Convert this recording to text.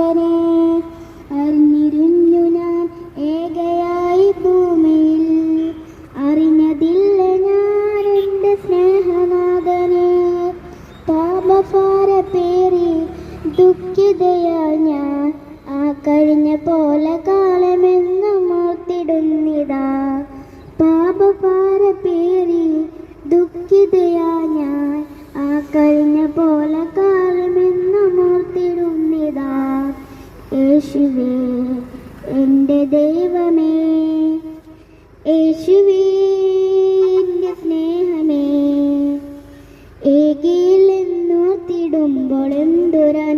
ശുദ്ധനെ അറിഞ്ഞിരുന്നു ഞാൻ ഏകയായി ഭൂമിയിൽ. അറിഞ്ഞതില്ല ഞാൻ എന്റെ സ്നേഹനാഥനെ. പാപഭാര പേറി ദുഃഖിതയാൽ ഞാൻ. ആ കഴിഞ്ഞ പോലെ കാലമെന്നും ഓർത്തിടുന്നിതാ പാപഭാര പേറി ദുഃഖിതയാ ഞാൻ. ആ കഴിഞ്ഞ പോലെ യേശുവേ എന്റെ ദൈവമേ യേശുവേ എന്റെ സ്നേഹമേ. ഏകിയിലെന്നോർത്തിടുമ്പോൾ എന്തൊരനന്തം